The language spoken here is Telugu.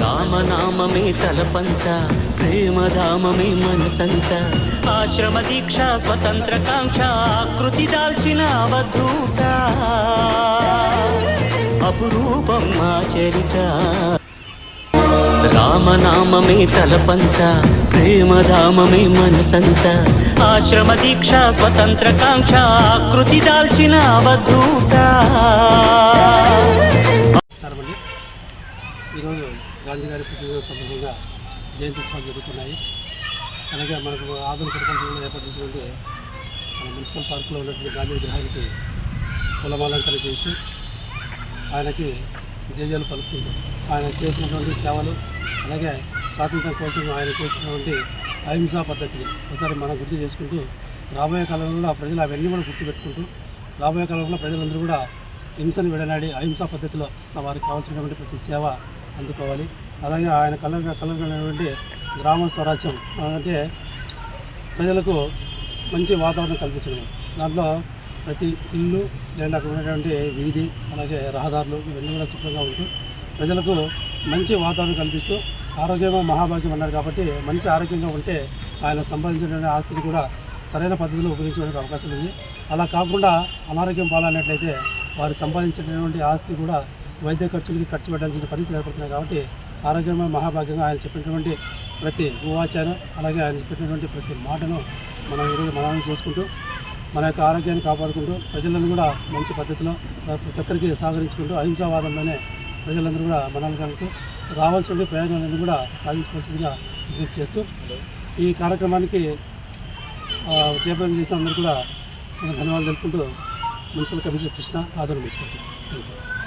రామనామమే తలపంత ప్రేమధామమే మనసంత. ఆశ్రమ దీక్ష స్వతంత్ర కాంక్ష ఆకృతి దాల్చిన అవధూత. అపురూపం మా చరిత రామనామమే తలపంత ప్రేమధామమే మనసంత. ఆశ్రమ దీక్ష స్వతంత్ర కాంక్ష ఆకృతి దాల్చిన అవధూత. ఈరోజు గాంధీ గారి పుట్టినరోజు సందర్భంగా జయంతి ఉత్సవాలు జరుగుతున్నాయి. అలాగే మనకు ఆధునిక ప్రపంచంలో ఏర్పాటు చేసినటువంటి మన మున్సిపల్ పార్కులో ఉన్నటువంటి గాంధీ విగ్రహానికి కులమాలంకరణ చేస్తూ ఆయనకి జేజాలు పలుకుంటూ ఆయన చేసినటువంటి సేవలు అలాగే స్వాతంత్రం కోసం ఆయన చేసినటువంటి అహింసా పద్ధతిని ఒకసారి మనం గుర్తు చేసుకుంటూ రాబోయే కాలంలో ప్రజలు అవన్నీ కూడా గుర్తుపెట్టుకుంటూ రాబోయే కాలంలో ప్రజలందరూ కూడా హింసను విడనాడి అహింసా పద్ధతిలో వారికి కావాల్సినటువంటి ప్రతి సేవ అందుకోవాలి. అలాగే ఆయన కల కలగనటువంటి గ్రామ స్వరాజ్యం అంటే ప్రజలకు మంచి వాతావరణం కల్పించడం దాంట్లో ప్రతి ఇల్లు లేదా అక్కడ ఉన్నటువంటి వీధి అలాగే రహదారులు ఇవన్నీ కూడా శుభ్రంగా ఉంటూ ప్రజలకు మంచి వాతావరణం కల్పిస్తూ ఆరోగ్యమే మహాభాగ్యం అన్నారు కాబట్టి మనిషి ఆరోగ్యంగా ఉంటే ఆయన సంపాదించినటువంటి ఆస్తిని కూడా సరైన పద్ధతిలో ఉపయోగించడానికి అవకాశం ఉంది. అలా కాకుండా అనారోగ్యం పాలన్నట్లయితే వారు సంపాదించినటువంటి ఆస్తి కూడా వైద్య ఖర్చులకి ఖర్చు పెట్టాల్సిన పరిస్థితులు ఏర్పడుతున్నాయి కాబట్టి ఆరోగ్యమే మహాభాగ్యంగా ఆయన చెప్పినటువంటి ప్రతి ఉవాచాను అలాగే ఆయన చెప్పినటువంటి ప్రతి మాటను మనం ఈరోజు మనం చేసుకుంటూ మన యొక్క ఆరోగ్యాన్ని కాపాడుకుంటూ ప్రజలను కూడా మంచి పద్ధతిలో ప్రతి ఒక్కరికి సహకరించుకుంటూ అహింసావాదంలోనే ప్రజలందరూ కూడా మనల్ని కలుగుతూ రావాల్సిన ప్రయోజనాలను కూడా సాధించవలసిందిగా విజ్ఞప్తి చేస్తూ ఈ కార్యక్రమానికి ఆ, జయప్రదం చేసిన అందరూ కూడా ధన్యవాదాలు తెలుపుకుంటూ మున్సిపల్ కమిషనర్ కృష్ణ ఆదరణ తీసుకుంటాం థ్యాంక్ యూ